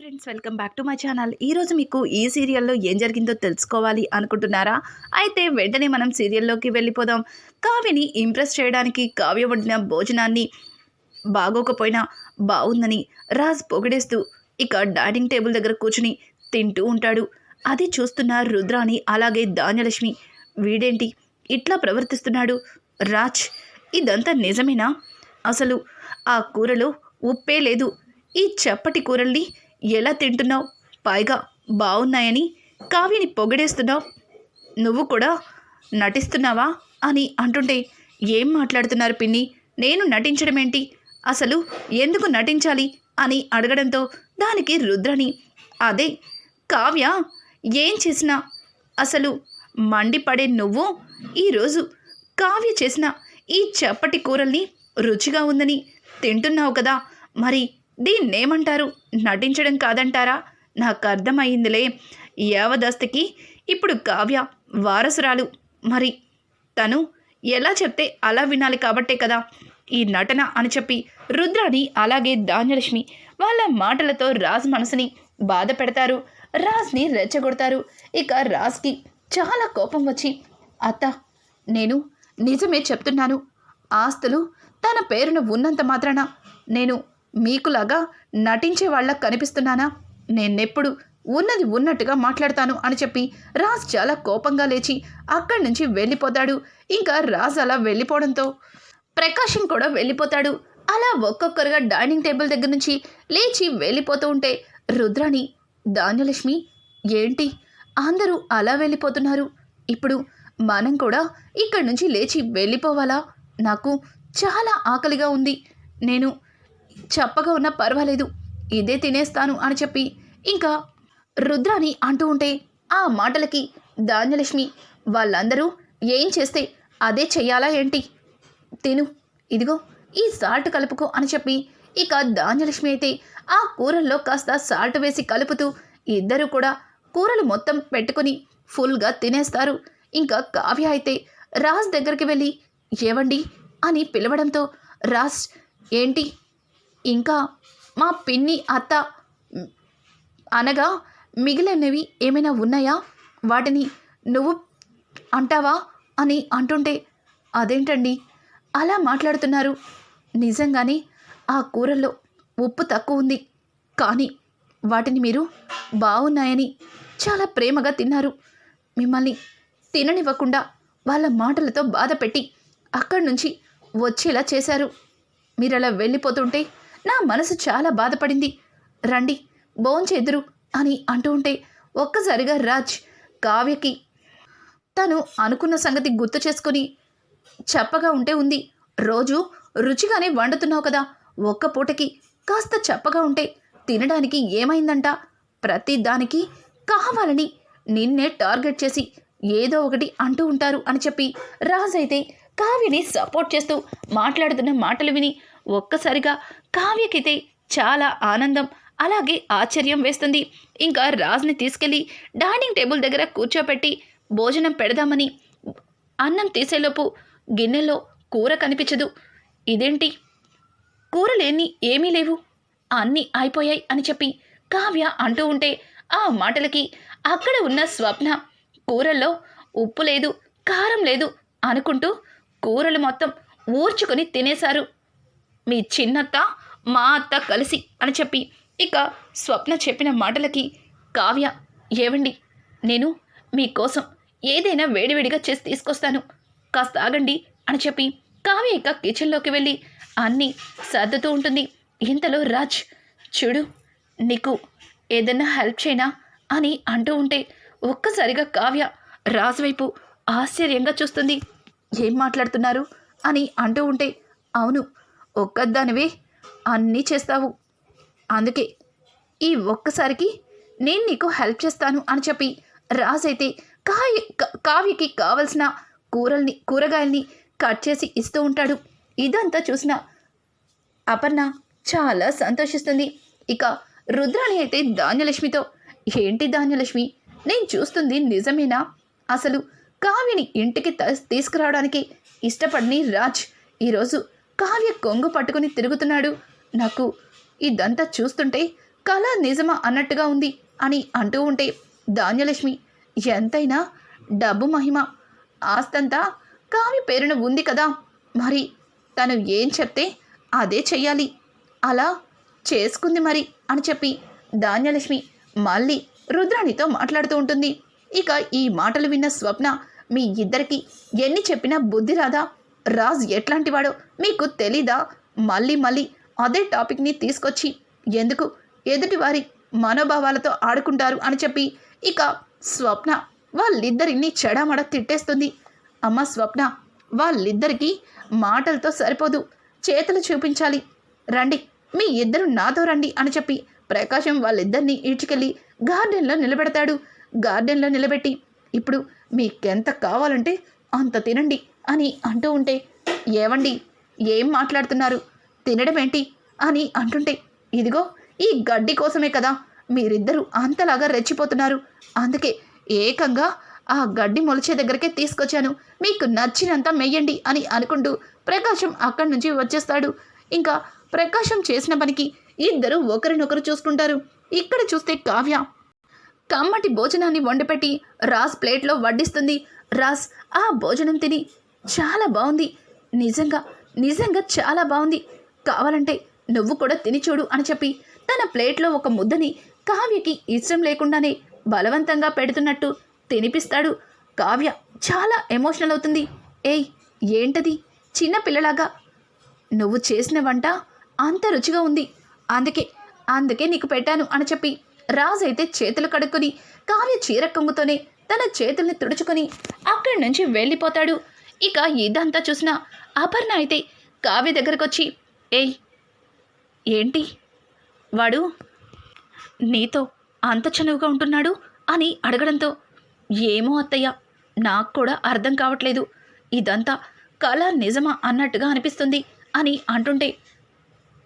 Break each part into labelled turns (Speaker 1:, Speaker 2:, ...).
Speaker 1: Friends welcome back to my channel. ఈరోజు మీకు ఈ సీరియల్లో ఏం జరిగిందో తెలుసుకోవాలి అనుకుంటున్నారా? అయితే వెంటనే మనం సీరియల్లోకి వెళ్ళిపోదాం. కావ్యని ఇంప్రెస్ చేయడానికి కావ్య వండిన భోజనాన్ని బాగోకపోయినా బాగుందని రాజ్ పొగిడేస్తూ ఇక డైనింగ్ టేబుల్ దగ్గర కూర్చుని తింటూ ఉంటాడు. అది చూస్తున్న రుద్రాని అలాగే ధాన్యలక్ష్మి వీడేంటి ఇట్లా ప్రవర్తిస్తున్నాడు? రాజ్ ఇదంతా నిజమేనా? అసలు ఆ కూరలో ఉప్పే లేదు. ఈ చప్పటి కూరల్ని ఎలా తింటున్నావు? పైగా బాగున్నాయని కావ్యని పొగిడేస్తున్నావు. నువ్వు కూడా నటిస్తున్నావా? అని అంటుంటే ఏం మాట్లాడుతున్నారు పిన్ని? నేను నటించడం ఏంటి అసలు ఎందుకు నటించాలి? అని అడగడంతో దానికి రుద్రని అదే కావ్య ఏం చేసినా? అసలు మండిపడే నువ్వు? ఈరోజు కావ్య చేసిన ఈ చప్పటి కూరల్ని రుచిగా ఉందని తింటున్నావు కదా? మరి దీన్నేమంటారు? నటించడం కాదంటారా? నాకు అర్థమైందిలే యావదస్తికి ఇప్పుడు కావ్య వారసురాలు. మరి తను ఎలా చెప్తే అలా వినాలి కాబట్టే కదా? ఈ నటన అని చెప్పి రుద్రాని అలాగే ధాన్యలక్ష్మి వాళ్ళ మాటలతో రాజ్ మనసుని బాధ పెడతారు. రాజ్ని రెచ్చగొడతారు. ఇక రాజ్కి చాలా కోపం వచ్చి అత్త నేను నిజమే చెప్తున్నాను. ఆస్తులు తన పేరున ఉన్నంత మాత్రాన నేను మీకులాగా నటించే వాళ్ళకు కనిపిస్తున్నానా? నేనెప్పుడు ఉన్నది ఉన్నట్టుగా మాట్లాడతాను అని చెప్పి రాజ్ చాలా కోపంగా లేచి అక్కడి నుంచి వెళ్ళిపోతాడు. ఇంకా రాజ్ అలా వెళ్ళిపోవడంతో ప్రకాశం కూడా వెళ్ళిపోతాడు. అలా ఒక్కొక్కరుగా డైనింగ్ టేబుల్ దగ్గర నుంచి లేచి వెళ్ళిపోతూ ఉంటే రుద్రాణి ధాన్యలక్ష్మి ఏంటి? అందరూ అలా వెళ్ళిపోతున్నారు. ఇప్పుడు మనం కూడా ఇక్కడి నుంచి లేచి వెళ్ళిపోవాలా? నాకు చాలా ఆకలిగా ఉంది. నేను చప్పగా ఉన్నా పర్వాలేదు. ఇదే తినేస్తాను అని చెప్పి ఇంకా రుద్రాని అంటూ ఉంటే ఆ మాటలకి ధాన్యలక్ష్మి వాళ్ళందరూ ఏం చేస్తే అదే చెయ్యాలా ఏంటి? తిను ఇదిగో ఈ సాల్ట్ కలుపుకో అని చెప్పి ఇక ధాన్యలక్ష్మి అయితే ఆ కూరల్లో కాస్త సాల్ట్ వేసి కలుపుతూ ఇద్దరు కూడా కూరలు మొత్తం పెట్టుకుని ఫుల్గా తినేస్తారు. ఇంకా కావ్య అయితే రాజ్ దగ్గరికి వెళ్ళి ఏవండి? అని పిలవడంతో రాజ్ ఏంటి? ఇంకా మా పిన్ని అత్త అనగా మిగిలినవి ఏమైనా ఉన్నాయా? వాటిని నువ్వు అంటావా? అని అంటుంటే అదేంటండి? అలా మాట్లాడుతున్నారు. నిజంగానే ఆ కూరల్లో ఉప్పు తక్కువ ఉంది. కానీ వాటిని మీరు బాగున్నాయని చాలా ప్రేమగా తిన్నారు. మిమ్మల్ని తిననివ్వకుండా వాళ్ళ మాటలతో బాధ పెట్టి అక్కడి నుంచి వచ్చేలా చేశారు. మీరు అలా వెళ్ళిపోతుంటే నా మనసు చాలా బాధపడింది. రండి భోంచేదురు అని అంటూ ఉంటే ఒక్కసారిగా రాజ్ కావ్యకి తను అనుకున్న సంగతి గుర్తు చేసుకుని చప్పగా ఉంటే ఉంది. రోజు రుచిగానే వండుతున్నావు కదా. ఒక్క పూటకి కాస్త చప్పగా ఉంటే తినడానికి ఏమైందంట? ప్రతి దానికి కావాలని నిన్నే టార్గెట్ చేసి ఏదో ఒకటి అంటూ ఉంటారు అని చెప్పి రాజ్ అయితే కావ్యని సపోర్ట్ చేస్తూ మాట్లాడుతున్న మాటలు విని ఒక్కసారిగా కావ్యకైతే చాలా ఆనందం అలాగే ఆశ్చర్యం వేస్తుంది. ఇంకా రాజ్ని తీసుకెళ్ళి డైనింగ్ టేబుల్ దగ్గర కూర్చోపెట్టి భోజనం పెడదామని అన్నం తీసేలోపు గిన్నెలో కూర కనిపించదు. ఇదేంటి? కూరలేని ఏమీ లేవు. అన్నీ అయిపోయాయి అని చెప్పి కావ్య అంటూ ఉంటే ఆ మాటలకి అక్కడ ఉన్న స్వప్న కూరల్లో ఉప్పు లేదు కారం లేదు అనుకుంటూ కూరలు మొత్తం ఊర్చుకొని తినేశారు. మీ చిన్నత్త మా అత్త కలిసి అని చెప్పి ఇక స్వప్న చెప్పిన మాటలకి కావ్య ఏవండి నేను మీకోసం ఏదైనా వేడివేడిగా చేసి తీసుకొస్తాను. కాస్త ఆగండి అని చెప్పి కావ్య ఇక కిచెన్లోకి వెళ్ళి అన్నీ సర్దుతూ ఉంటుంది. ఇంతలో రాజ్ చూడు నీకు ఏదైనా హెల్ప్ చేయనా అని అంటూ ఉంటే ఒక్కసారిగా కావ్య రాజు వైపు ఆశ్చర్యంగా చూస్తుంది. ఏం మాట్లాడుతున్నారు? అని అంటూ ఉంటే అవును ఒక్కదానివి అన్నీ చేస్తావు. అందుకే ఈ ఒక్కసారికి నేను నీకు హెల్ప్ చేస్తాను అని చెప్పి రాజ్ అయితే కాయ కావ్యకి కావలసిన కూరల్ని కూరగాయల్ని కట్ చేసి ఇస్తూ ఉంటాడు. ఇదంతా చూసిన అపర్ణ చాలా సంతోషిస్తుంది. ఇక రుద్రాణి అయితే ధాన్యలక్ష్మితో ఏంటి ధాన్యలక్ష్మి? నేను చూస్తుంది నిజమేనా? అసలు కావ్యని ఇంటికి తీసుకురావడానికి ఇష్టపడని రాజ్ ఈరోజు కావ్య కొంగు పట్టుకుని తిరుగుతున్నాడు. నాకు ఇదంతా చూస్తుంటే కళ నిజమా అన్నట్టుగా ఉంది అని అంటూ ఉంటే ధాన్యలక్ష్మి ఎంతైనా డబ్బు మహిమ. ఆస్తంతా కావి పేరున ఉంది కదా. మరి తను ఏం చెప్తే అదే చెయ్యాలి. అలా చేసుకుంది మరి అని చెప్పి ధాన్యలక్ష్మి మళ్ళీ రుద్రాణితో మాట్లాడుతూ ఉంటుంది. ఇక ఈ మాటలు విన్న స్వప్న మీ ఇద్దరికి ఎన్ని చెప్పినా బుద్ధి రాదా? రాజ్ ఎట్లాంటివాడో మీకు తెలీదా? మళ్ళీ మళ్ళీ అదే టాపిక్ని తీసుకొచ్చి ఎందుకు ఎదుటివారి మనోభావాలతో ఆడుకుంటారు అని చెప్పి ఇక స్వప్న వాళ్ళిద్దరిని చెడమడ తిట్టేస్తుంది. అమ్మ స్వప్న వాళ్ళిద్దరికీ మాటలతో సరిపోదు. చేతులు చూపించాలి. రండి మీ ఇద్దరు నాతో రండి అని చెప్పి ప్రకాశం వాళ్ళిద్దరిని ఈడ్చుకెళ్ళి గార్డెన్లో నిలబెడతాడు. గార్డెన్లో నిలబెట్టి ఇప్పుడు మీకెంత కావాలంటే అంత తినండి. అని అంటూ ఉంటే ఏవండి? ఏం మాట్లాడుతున్నారు? తినడం ఏంటి అని అంటుంటే ఇదిగో ఈ గడ్డి కోసమే కదా మీరిద్దరూ అంతలాగా రెచ్చిపోతున్నారు. అందుకే ఏకంగా ఆ గడ్డి మొలిచే దగ్గరకే తీసుకొచ్చాను. మీకు నచ్చినంత మెయ్యండి అని అనుకుంటూ ప్రకాశం అక్కడి నుంచి వచ్చేస్తాడు. ఇంకా ప్రకాశం చేసిన పనికి ఇద్దరు ఒకరినొకరు చూసుకుంటారు. ఇక్కడ చూస్తే కావ్య కమ్మటి భోజనాన్ని వండిపెట్టి రాస్ ప్లేట్లో వడ్డిస్తుంది. రాస్ ఆ భోజనం తిని చాలా బాగుంది. నిజంగా నిజంగా చాలా బాగుంది. కావాలంటే నువ్వు కూడా తిని చూడు అని చెప్పి తన ప్లేట్లో ఒక ముద్దని కావ్యకి ఇష్టం లేకుండానే బలవంతంగా పెడుతున్నట్టు తినిపిస్తాడు. కావ్య చాలా ఎమోషనల్ అవుతుంది. ఏయ్ ఏంటది? చిన్న పిల్లలాగా. నువ్వు చేసిన వంట అంత రుచిగా ఉంది. అందుకే అందుకే నీకు పెట్టాను అని చెప్పి రాజు అయితే చేతులు కడుక్కొని కావ్య చీర కొంగుతోనే తన చేతుల్ని తుడుచుకొని అక్కడి నుంచి వెళ్ళిపోతాడు. ఇక ఇదంతా చూసిన అపర్ణ అయితే కావ్య దగ్గరకు వచ్చి ఏయ్ ఏంటి? వాడు నీతో అంత చనువుగా ఉంటున్నాడు? అని అడగడంతో ఏమో అత్తయ్య నాకు కూడా అర్థం కావట్లేదు. ఇదంతా కళ నిజమా అన్నట్టుగా అనిపిస్తుంది అని అంటుంటే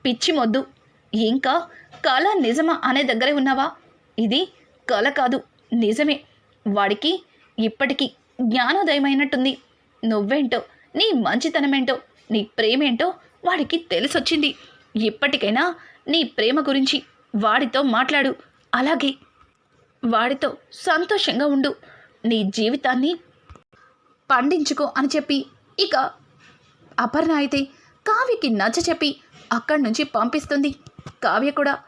Speaker 1: పిచ్చి మొద్దు. ఇంకా కళ నిజమా అనే దగ్గరే ఉన్నావా? ఇది కళ కాదు నిజమే. వాడికి ఇప్పటికీ జ్ఞానోదయమైనట్టుంది. నువ్వేంటో? నీ మంచితనమేంటో? నీ ప్రేమేంటో? వాడికి తెలిసొచ్చింది. ఇప్పటికైనా నీ ప్రేమ గురించి వాడితో మాట్లాడు. అలాగే వాడితో సంతోషంగా ఉండు. నీ జీవితాన్ని పండించుకో అని చెప్పి. ఇక అపర్ణ అయితే కావ్యకి నచ్చ చెప్పి అక్కడి నుంచి పంపిస్తుంది. కావ్య కూడా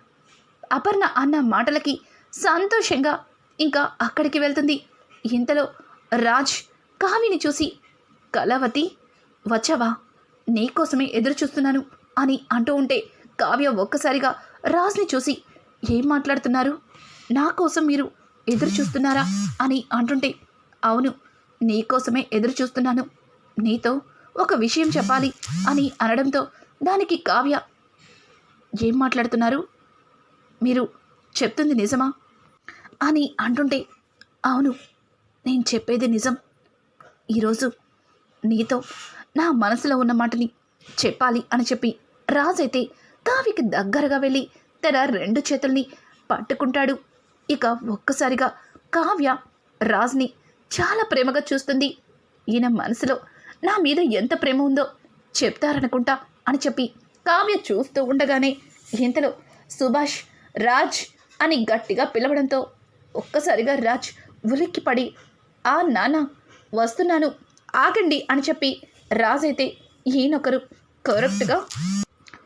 Speaker 1: అపర్ణ అన్న మాటలకి సంతోషంగా ఇంకా అక్కడికి వెళ్తుంది. ఇంతలో రాజ్ కావ్యని చూసి కళావతి వచ్చావా? నీకోసమే ఎదురు చూస్తున్నాను అని అంటూ ఉంటే కావ్య ఒక్కసారిగా రాజ్ని చూసి ఏం మాట్లాడుతున్నారు? నా కోసం మీరు ఎదురు చూస్తున్నారా అని అంటుంటే అవును నీకోసమే ఎదురు చూస్తున్నాను నీతో ఒక విషయం చెప్పాలి అని అనడంతో దానికి కావ్య ఏం మాట్లాడుతున్నారు? మీరు చెప్తుంది నిజమా? అని అంటుంటే అవును నేను చెప్పేది నిజం. ఈరోజు నీతో నా మనసులో ఉన్న మాటని చెప్పాలి అని చెప్పి రాజైతే కావ్యకి దగ్గరగా వెళ్ళి తన రెండు చేతుల్ని పట్టుకుంటాడు. ఇక ఒక్కసారిగా కావ్య రాజ్ని చాలా ప్రేమగా చూస్తుంది. ఈయన మనసులో నా మీద ఎంత ప్రేమ ఉందో చెప్తారనుకుంటా అని చెప్పి కావ్య చూస్తూ ఉండగానే ఇంతలో సుభాష్ రాజ్ అని గట్టిగా పిలవడంతో ఒక్కసారిగా రాజ్ ఉలిక్కిపడి ఆ నాన్న వస్తున్నాను. ఆగండి అని చెప్పి రాజైతే ఈయనొకరు కరెక్ట్గా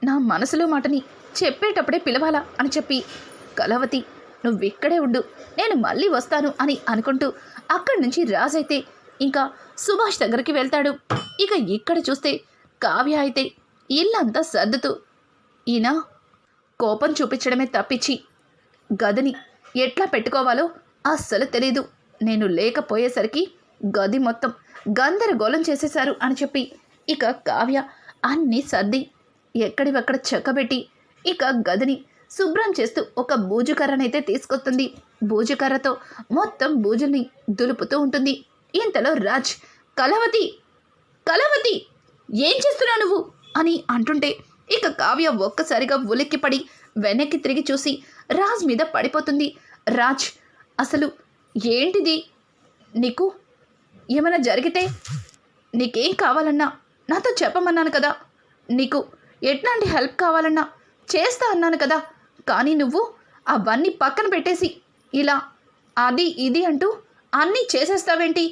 Speaker 1: నా మనసులో మాటని చెప్పేటప్పుడే పిలవాలా అని చెప్పి కలవతి నువ్విక్కడే ఉండు నేను మళ్ళీ వస్తాను అని అనుకుంటూ అక్కడి నుంచి రాజైతే ఇంకా సుభాష్ దగ్గరికి వెళ్తాడు. ఇక ఇక్కడ చూస్తే కావ్య అయితే ఇల్లంతా సర్దుతూ ఈయన కోపం చూపించడమే తప్పించి గదిని ఎట్లా పెట్టుకోవాలో అస్సలు తెలీదు. నేను లేకపోయేసరికి గది మొత్తం గందరగోళం చేసేశారు అని చెప్పి ఇక కావ్య అన్నీ సర్ది ఎక్కడివక్కడ చెక్కబెట్టి ఇక గదిని శుభ్రం చేస్తూ ఒక బూజుకర్రనైతే తీసుకొస్తుంది. బూజుకర్రతో మొత్తం బూజుల్ని దులుపుతూ ఉంటుంది. ఇంతలో రాజ్ కలవతి కలవతి ఏం చేస్తున్నావు నువ్వు? అని అంటుంటే ఇక కావ్య ఒక్కసారిగా ఉలిక్కిపడి వెనక్కి తిరిగి చూసి రాజ్ మీద పడిపోతుంది. రాజ్ అసలు ఏంటిది? నీకు ఏమైనా జరిగితే నీకేం కావాలన్నా నాతో చెప్పమన్నాను కదా. నీకు ఎట్లాంటి హెల్ప్ కావాలన్నా చేస్తా అన్నాను కదా. కానీ నువ్వు అవన్నీ పక్కన పెట్టేసి ఇలా అది ఇది అంటూ అన్నీ చేసేస్తావేంటి?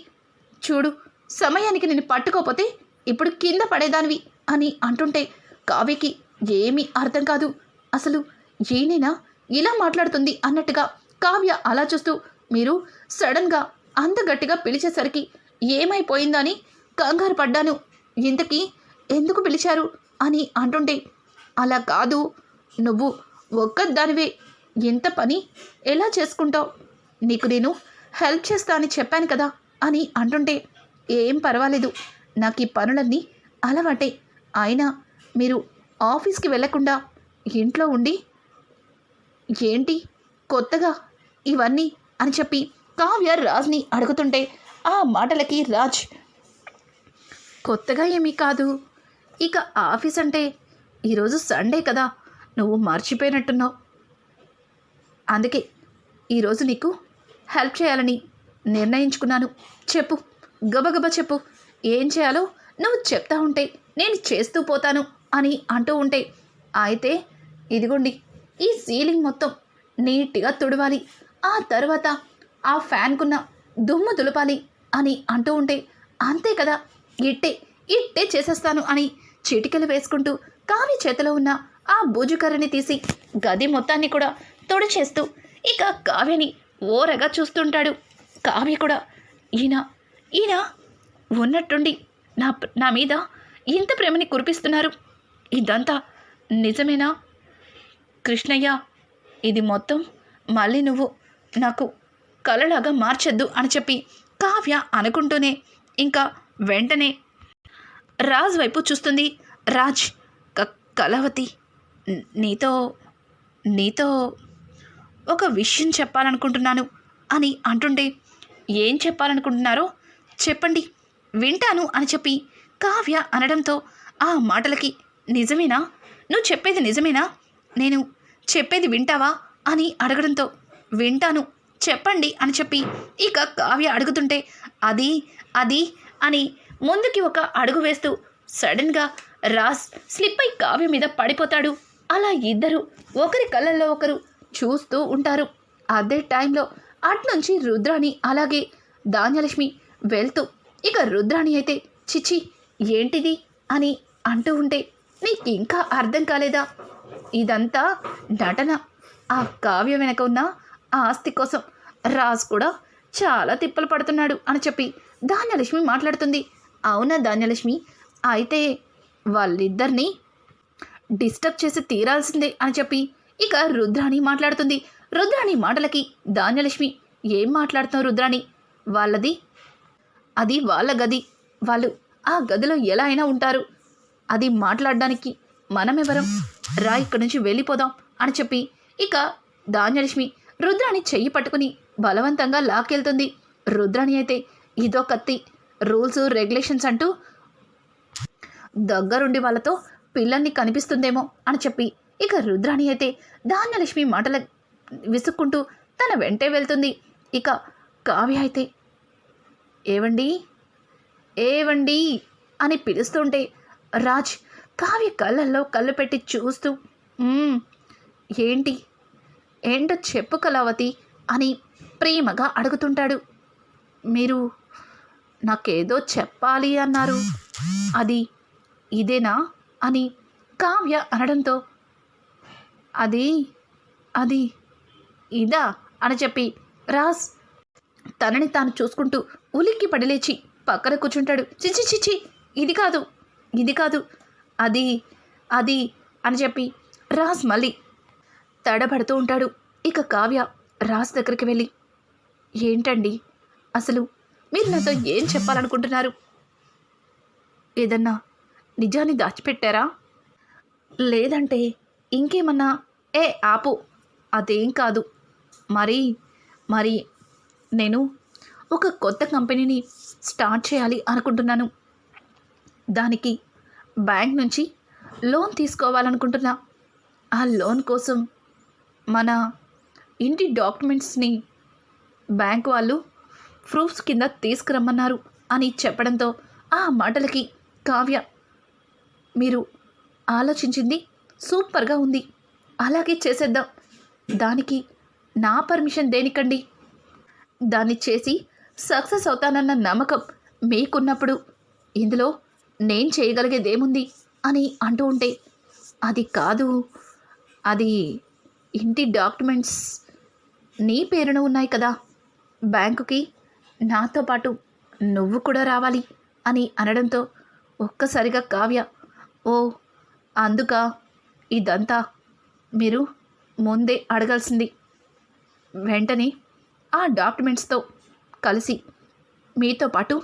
Speaker 1: చూడు సమయానికి నేను పట్టుకోపోతే ఇప్పుడు కింద పడేదానివి అని అంటుంటే కావ్యకి ఏమీ అర్థం కాదు. అసలు ఏనైనా ఇలా మాట్లాడుతుంది అన్నట్టుగా కావ్య అలా చూస్తూ మీరు సడన్గా అంత గట్టిగా పిలిచేసరికి ఏమైపోయిందని కంగారు పడ్డాను. ఇంతకీ ఎందుకు పిలిచారు? అని అంటుంటే అలా కాదు. నువ్వు ఒక్కదానివే. ఎంత పని ఎలా చేసుకుంటావు? నీకు నేను హెల్ప్ చేస్తా అని చెప్పాను కదా? అని అంటుంటే ఏం పర్వాలేదు. నాకు ఈ పనులన్నీ అలవాటే. అయినా మీరు ఆఫీస్కి వెళ్ళకుండా ఇంట్లో ఉండి ఏంటి కొత్తగా ఇవన్నీ అని చెప్పి కావ్య రాజ్ని అడుగుతుంటే ఆ మాటలకి రాజ్. కొత్తగా ఏమీ కాదు. ఇక ఆఫీస్ అంటే ఈరోజు సండే కదా. నువ్వు మర్చిపోయినట్టున్నావు. అందుకే ఈరోజు నీకు హెల్ప్ చేయాలని నిర్ణయించుకున్నాను. చెప్పు. గబగబ చెప్పు. ఏం చేయాలో నువ్వు చెప్తా ఉంటే నేను చేస్తూ పోతాను అని అంటూ ఉంటే. అయితే ఇదిగోండి. ఈ సీలింగ్ మొత్తం నీట్గా తుడవాలి. ఆ తర్వాత ఆ ఫ్యాన్కున్న దుమ్ము దులపాలి. అని అంటూ ఉంటే అంతే కదా ఇట్టే ఇట్టే చేసేస్తాను అని చిటికలు వేసుకుంటూ కావి చేతిలో ఉన్న ఆ బూజుకర్రని తీసి గది మొత్తాన్ని కూడా తొడిచేస్తూ ఇక కావ్యని ఓరగా చూస్తుంటాడు. కావ్య కూడా ఈయన ఈయన ఉన్నట్టుండి నా నా మీద ఇంత ప్రేమని కురిపిస్తున్నారు. ఇదంతా నిజమేనా? కృష్ణయ్య ఇది మొత్తం మళ్ళీ నువ్వు నాకు కలలాగా మార్చొద్దు అని చెప్పి కావ్య అనుకుంటూనే ఇంకా వెంటనే రాజ్ వైపు చూస్తుంది. రాజ్ క- కలవతి నీతో నీతో ఒక విషయం చెప్పాలనుకుంటున్నాను అని అంటుంటే ఏం చెప్పాలనుకుంటున్నారో చెప్పండి వింటాను అని చెప్పి కావ్య అనడంతో ఆ మాటలకి నిజమేనా? నువ్వు చెప్పేది నిజమేనా? నేను చెప్పేది వింటావా? అని అడగడంతో వింటాను. చెప్పండి అని చెప్పి ఇక కావ్య అడుగుతుంటే అది అది అని ముందుకి ఒక అడుగు వేస్తూ సడన్గా రాస్ స్లిప్ అయి కావ్య మీద పడిపోతాడు. అలా ఇద్దరు ఒకరి కళ్ళల్లో ఒకరు చూస్తూ ఉంటారు. అదే టైంలో అట్నుంచి రుద్రాణి అలాగే ధాన్యలక్ష్మి వెళ్తూ ఇక రుద్రాణి అయితే చిచి ఏంటిది? అని అంటూ ఉంటే నీకు ఇంకా అర్థం కాలేదా? ఇదంతా నటన. ఆ కావ్య వెనక ఉన్న ఆస్తి కోసం రాజు కూడా చాలా తిప్పలు పడుతున్నాడు అని చెప్పి ధాన్యలక్ష్మి మాట్లాడుతుంది. అవునా ధాన్యలక్ష్మి? అయితే వాళ్ళిద్దరినీ డిస్టర్బ్ చేసి తీరాల్సిందే అని చెప్పి ఇక రుద్రాణి మాట్లాడుతుంది. రుద్రాణి మాటలకి ధాన్యలక్ష్మి ఏం మాట్లాడుతాం రుద్రాణి? వాళ్ళది? అది వాళ్ళ గది. వాళ్ళు ఆ గదిలో ఎలా అయినా ఉంటారు. అది మాట్లాడడానికి మనమెవరం? రా ఇక్కడి నుంచి వెళ్ళిపోదాం అని చెప్పి ఇక ధాన్యలక్ష్మి రుద్రాణి చెయ్యి పట్టుకుని బలవంతంగా లాక్కెళ్తుంది. రుద్రాణి అయితే ఇదో కత్తి రూల్స్ రెగ్యులేషన్స్ అంటూ దగ్గరుండి వాళ్ళతో పిల్లల్ని కనిపిస్తుందేమో అని చెప్పి ఇక రుద్రాణి అయితే ధాన్యలక్ష్మి మాటల విసుక్కుంటూ తన వెంటే వెళ్తుంది. ఇక కావ్య అయితే ఏవండి? ఏవండి? అని పిలుస్తుంటే రాజ్ కావ్య కళ్ళల్లో కళ్ళు పెట్టి చూస్తూ ఏంటి? ఏంటో చెప్పు కళావతి అని ప్రేమగా అడుగుతుంటాడు. మీరు నాకేదో చెప్పాలి అన్నారు. అది ఇదేనా అని కావ్య అనడంతో అది అది ఇదా అని చెప్పి రాస్ తనని తాను చూసుకుంటూ ఉలిక్కి పడిలేచి పక్కన కూర్చుంటాడు. చిచి చిచి ఇది కాదు ఇది కాదు అది అది అని చెప్పి రాస్ మళ్ళీ తడబడుతూ ఉంటాడు. ఇక కావ్య రాజు దగ్గరికి వెళ్ళి ఏంటండి? అసలు మీరు నాతో ఏం చెప్పాలనుకుంటున్నారు? ఏదన్నా నిజాన్ని దాచిపెట్టారా? లేదంటే ఇంకేమన్నా ఏ ఆపు. అదేం కాదు. మరి మరి నేను ఒక కొత్త కంపెనీని స్టార్ట్ చేయాలి అనుకుంటున్నాను. దానికి బ్యాంక్ నుంచి లోన్ తీసుకోవాలనుకుంటున్నా. ఆ లోన్ కోసం మన ఇంటి డాక్యుమెంట్స్ని బ్యాంక్ వాళ్ళు ప్రూఫ్స్ కింద తీసుకురమ్మన్నారు అని చెప్పడంతో ఆ మాటలకి కావ్య మీరు ఆలోచించింది సూపర్గా ఉంది. అలాగే చేసేద్దాం. దానికి నా పర్మిషన్ దేనికండి? దాన్ని చేసి సక్సెస్ అవుతానన్న నమ్మకం మీకున్నప్పుడు ఇందులో నేను చేయగలిగేదేముంది అని అంటూ ఉంటే అది కాదు. అది ఇంటి డాక్యుమెంట్స్ నీ పేరున ఉన్నాయి కదా. బ్యాంకుకి నాతో పాటు నువ్వు కూడా రావాలి అని అనడంతో ఒక్కసారిగా కావ్య ఓ అందుక ఇదంతా మీరు ముందే అడగాల్సింది. వెంటనే ఆ డాక్యుమెంట్స్తో కలిసి మీతో పాటు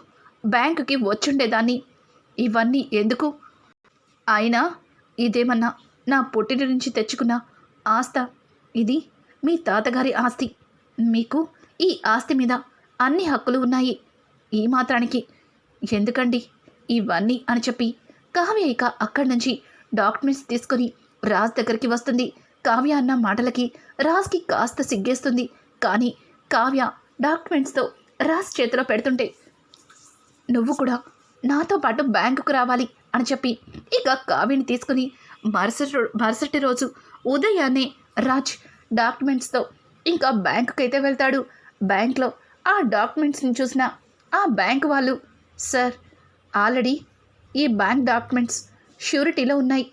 Speaker 1: బ్యాంకుకి వచ్చుండేదాన్ని. ఇవన్నీ ఎందుకు? అయినా ఇదేమన్నా నా పుట్టిన నుంచి తెచ్చుకున్న ఆస్త ఇది మీ తాతగారి ఆస్తి. మీకు ఈ ఆస్తి మీద అన్ని హక్కులు ఉన్నాయి. ఈ మాత్రానికి ఎందుకండి ఇవన్నీ అని చెప్పి కావ్య ఇక అక్కడి నుంచి డాక్యుమెంట్స్ తీసుకొని రాజ్ దగ్గరికి వస్తుంది. కావ్య అన్న మాటలకి రాజ్కి కాస్త సిగ్గేస్తుంది. కానీ కావ్య డాక్యుమెంట్స్తో రాజ్ చేతిలో పెడుతుంటే నువ్వు కూడా నాతో పాటు బ్యాంకుకు రావాలి అని చెప్పి ఇక కావ్యని తీసుకుని మరుసటి మరుసటి రోజు ఉదయాన్నే రాజ్ డాక్యుమెంట్స్తో ఇంకా బ్యాంకుకి అయితే వెళ్తాడు. బ్యాంక్లో ఆ డాక్యుమెంట్స్ని చూసిన ఆ బ్యాంక్ వాళ్ళు సార్ ఆల్రెడీ ఈ బ్యాంక్ డాక్యుమెంట్స్ ష్యూరిటీలో ఉన్నాయి.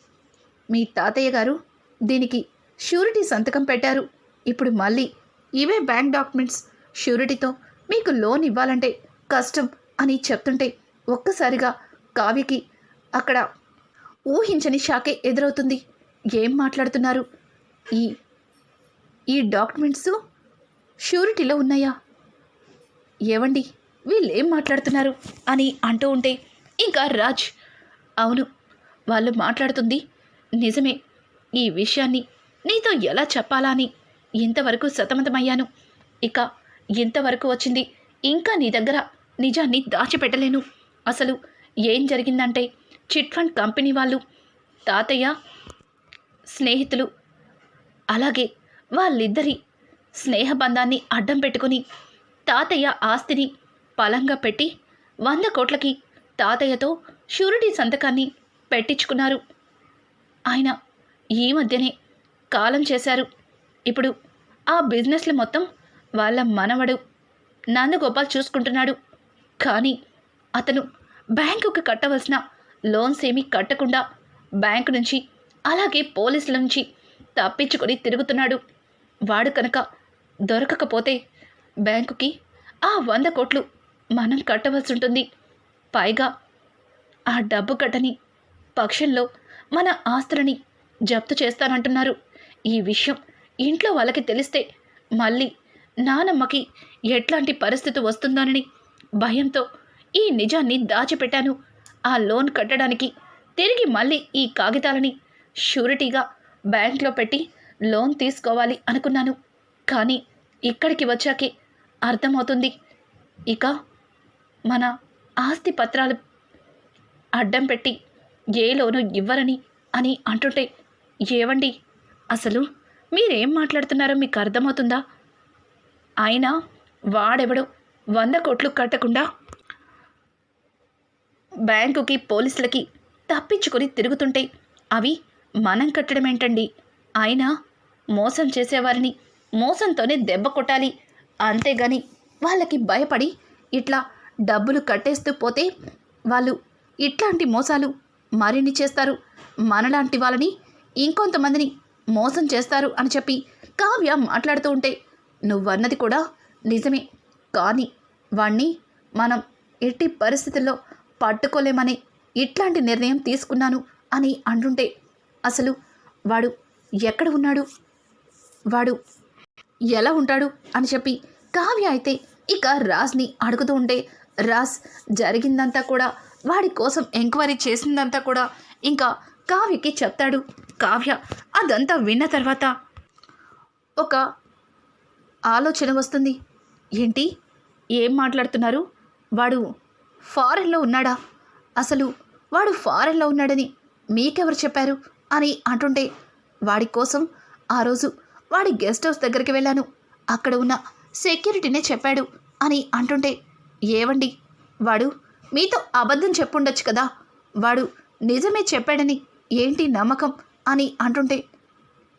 Speaker 1: మీ తాతయ్య గారు దీనికి షూరిటీ సంతకం పెట్టారు. ఇప్పుడు మళ్ళీ ఇవే బ్యాంక్ డాక్యుమెంట్స్ షూరిటీతో మీకు లోన్ ఇవ్వాలంటే కష్టం అని చెప్తుంటే ఒక్కసారిగా కావ్యకి అక్కడ ఊహించని షాకే ఎదురవుతుంది. ఏం మాట్లాడుతున్నారు? ఈ ఈ డాక్యుమెంట్స్ షూరిటీలో ఉన్నాయా? ఏవండి వీళ్ళు ఏం మాట్లాడుతున్నారు అని అంటూ ఉంటే ఇంకా రాజ్ అవును వాళ్ళు మాట్లాడుతుంది నిజమే ఈ విషయాన్ని నీతో ఎలా చెప్పాలా అని ఇంతవరకు సతమతమయ్యాను. ఇక ఇంతవరకు వచ్చింది ఇంకా నీ దగ్గర నిజాన్ని దాచిపెట్టలేను. అసలు ఏం జరిగిందంటే చిట్ ఫండ్ కంపెనీ వాళ్ళు తాతయ్య స్నేహితులు అలాగే వాళ్ళిద్దరి స్నేహబంధాన్ని అడ్డం పెట్టుకుని తాతయ్య ఆస్తిని పలంగా పెట్టి వంద కోట్లకి తాతయ్యతో షూరిటీ సంతకాన్ని పెట్టించుకున్నారు. ఆయన ఈ మధ్యనే కాలం చేశారు. ఇప్పుడు ఆ బిజినెస్లు మొత్తం వాళ్ళ మనవడు నందగోపాల్ చూసుకుంటున్నాడు. కానీ అతను బ్యాంకుకి కట్టవలసిన లోన్స్ ఏమీ కట్టకుండా బ్యాంకు నుంచి అలాగే పోలీసుల నుంచి తప్పించుకొని తిరుగుతున్నాడు. వాడు కనుక దొరకకపోతే బ్యాంకుకి ఆ వంద కోట్లు మనం కట్టవలసి ఉంటుంది పైగా ఆ డబ్బు కట్టని పక్షంలో మన ఆస్తులని జప్తు చేస్తానంటున్నారు. ఈ విషయం ఇంట్లో వాళ్ళకి తెలిస్తే మళ్ళీ నానమ్మకి ఎట్లాంటి పరిస్థితి వస్తుందోనని భయంతో ఈ నిజాన్ని దాచిపెట్టాను. ఆ లోన్ కట్టడానికి తిరిగి మళ్ళీ ఈ కాగితాలని షూరిటీగా బ్యాంక్లో పెట్టి లోన్ తీసుకోవాలి అనుకున్నాను. కానీ ఇక్కడికి వచ్చాకే అర్థమవుతుంది. ఇక మన ఆస్తి పత్రాలు అడ్డం పెట్టి ఏ లోను ఇవ్వరని అని అంటుంటే ఏవండి? అసలు మీరేం మాట్లాడుతున్నారో మీకు అర్థమవుతుందా? అయినా వాడెవడో వంద కోట్లు కట్టకుండా బ్యాంకుకి పోలీసులకి తప్పించుకొని తిరుగుతుంటే అవి మనం కట్టడం ఏంటండి అయినా మోసం చేసేవారిని మోసంతోనే దెబ్బ కొట్టాలి. అంతేగాని వాళ్ళకి భయపడి ఇట్లా డబ్బులు కట్టేస్తూ పోతే వాళ్ళు ఇట్లాంటి మోసాలు మరిన్ని చేస్తారు. మనలాంటి వాళ్ళని ఇంకొంతమందిని మోసం చేస్తారు అని చెప్పి కావ్య మాట్లాడుతూ ఉంటే నువ్వన్నది కూడా నిజమే. కానీ వాణ్ణి మనం ఎట్టి పరిస్థితుల్లో పట్టుకోలేమని ఇట్లాంటి నిర్ణయం తీసుకున్నాను అని అంటుంటే అసలు వాడు ఎక్కడ ఉన్నాడు? వాడు ఎలా ఉంటాడు? అని చెప్పి కావ్య అయితే ఇక రాజ్ని అడుగుతూ ఉంటే రాజ్ జరిగిందంతా కూడా వాడి కోసం ఎంక్వైరీ చేసిందంతా కూడా ఇంకా కావ్యకి చెప్తాడు. కావ్య అదంతా విన్న తర్వాత ఒక ఆలోచన వస్తుంది. ఏంటి? ఏం మాట్లాడుతున్నారు? వాడు ఫారెన్లో ఉన్నాడా? అసలు వాడు ఫారెన్లో ఉన్నాడని మీకెవరు చెప్పారు? అని అంటుంటే వాడి కోసం ఆ రోజు వాడి గెస్ట్ హౌస్ దగ్గరికి వెళ్ళాను. అక్కడ ఉన్న సెక్యూరిటీనే చెప్పాడు అని అంటుంటే ఏవండి? వాడు మీతో అబద్ధం చెప్పుండొచ్చు కదా? వాడు నిజమే చెప్పాడని ఏంటి నమ్మకం అని అంటుంటే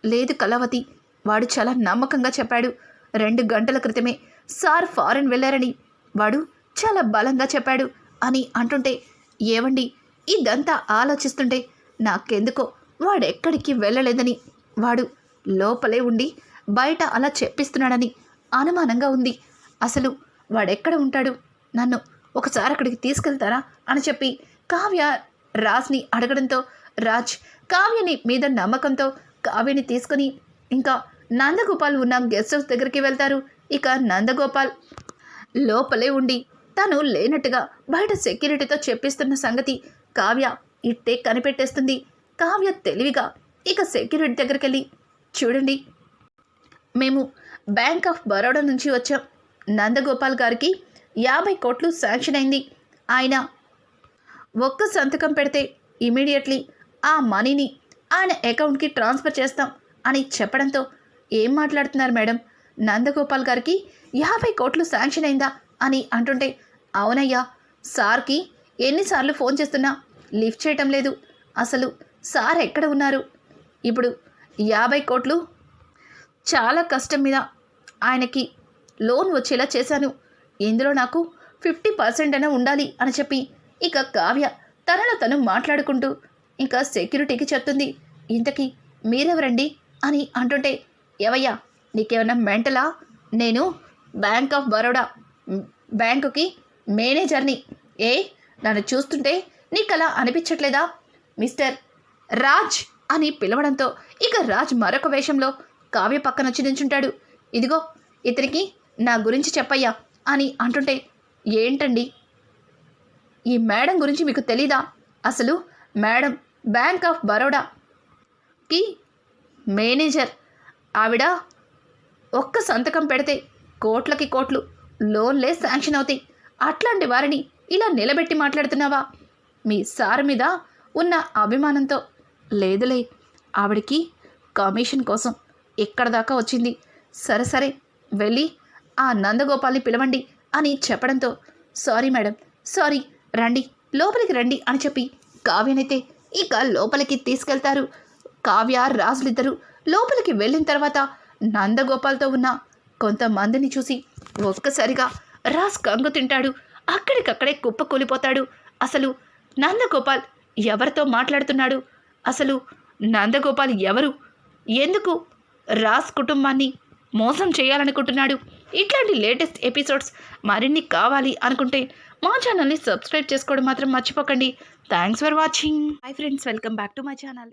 Speaker 1: లేదు కళావతి వాడు చాలా నమ్మకంగా చెప్పాడు. రెండు గంటల క్రితమే సార్ ఫారెన్ వెళ్ళారని వాడు చాలా బలంగా చెప్పాడు అని అంటుంటే ఏవండి? ఇదంతా ఆలోచిస్తుంటే నాకెందుకో వాడెక్కడికి వెళ్ళలేదని. వాడు లోపలే ఉండి బయట అలా చెప్పిస్తున్నాడని అనుమానంగా ఉంది. అసలు వాడెక్కడ ఉంటాడు? నన్ను ఒకసారి అక్కడికి తీసుకెళ్తారా? అని చెప్పి కావ్య రాజ్ని అడగడంతో రాజ్ కావ్యని మీద నమ్మకంతో కావ్యని తీసుకుని ఇంకా నందగోపాల్ ఉన్న గెస్ట్ హౌస్ దగ్గరికి వెళ్తారు. ఇక నందగోపాల్ లోపలే ఉండి తను లేనట్టుగా బయట సెక్యూరిటీతో చెప్పిస్తున్న సంగతి కావ్య ఇట్టే కనిపెట్టేస్తుంది. కావ్య తెలివిగా ఇక సెక్యూరిటీ దగ్గరికి వెళ్ళి చూడండి మేము బ్యాంక్ ఆఫ్ బరోడా నుంచి వచ్చాం. నందగోపాల్ గారికి యాభై కోట్లు శాంక్షన్ అయింది. ఆయన ఒక్క సంతకం పెడితే ఇమీడియట్లీ ఆ మనీని ఆయన అకౌంట్కి ట్రాన్స్ఫర్ చేస్తాం అని చెప్పడంతో ఏం మాట్లాడుతున్నారు మేడం? నందగోపాల్ గారికి యాభై కోట్లు శాంక్షన్ అయిందా అని అంటుంటే అవునయ్యా సార్కి ఎన్నిసార్లు ఫోన్ చేస్తున్నా లిఫ్ట్ చేయటం లేదు. అసలు సార్ ఎక్కడ ఉన్నారు? ఇప్పుడు యాభై కోట్లు చాలా కష్టం మీద ఆయనకి లోన్ వచ్చేలా చేశాను. ఇందులో నాకు ఫిఫ్టీ పర్సెంట్ అయినా ఉండాలి అని చెప్పి ఇక కావ్య తనలో తను మాట్లాడుకుంటూ ఇంకా సెక్యూరిటీకి చెప్తుంది. ఇంతకీ మీరెవరండి? అని అంటుంటే ఎవయ్యా నీకేమన్నా మెంటలా? నేను బ్యాంక్ ఆఫ్ బరోడా. బ్యాంకుకి మేనేజర్ని. ఏ? నన్ను చూస్తుంటే నీకు అలా అనిపించట్లేదా? మిస్టర్ రాజ్ అని పిలవడంతో ఇక రాజ్ మరొక వేషంలో కావ్య పక్కన వచ్చి నించుంటాడు ఇదిగో ఇతనికి నా గురించి చెప్పయ్యా అని అంటుంటే ఏంటండి? ఈ మేడం గురించి మీకు తెలీదా? అసలు మేడం బ్యాంక్ ఆఫ్ బరోడాకి మేనేజర్. ఆవిడ ఒక్క సంతకం పెడితే కోట్లకి కోట్లు లోన్లే శాంక్షన్ అవుతాయి. అట్లాంటి వారిని ఇలా నిలబెట్టి మాట్లాడుతున్నావా? మీ సార్ మీద ఉన్న అభిమానంతో లేదులే. ఆవిడికి కమిషన్ కోసం ఎక్కడ దాకా వచ్చింది? సరే సరే వెళ్ళి ఆ నందగోపాల్ని పిలవండి అని చెప్పడంతో సారీ మేడం సారీ రండి లోపలికి రండి అని చెప్పి కావ్యనైతే ఇక లోపలికి తీసుకెళ్తారు. కావ్య రాజులిద్దరూ లోపలికి వెళ్ళిన తర్వాత నందగోపాల్తో ఉన్న కొంతమందిని చూసి ఒక్కసారిగా రాజ్ కంగు తింటాడు. అక్కడికక్కడే కుప్ప కూలిపోతాడు అసలు నందగోపాల్ ఎవరితో మాట్లాడుతున్నాడు? అసలు నందగోపాల్ ఎవరు? ఎందుకు రాజ్ కుటుంబాన్ని మోసం చేయాలనుకుంటున్నాడు? ఇట్లాంటి లేటెస్ట్ ఎపిసోడ్స్ మరిన్ని కావాలి అనుకుంటే మా ఛానల్ని సబ్స్క్రైబ్ చేసుకోవడం మాత్రం మర్చిపోకండి. Thanks for watching. Hi friends welcome back to my channel.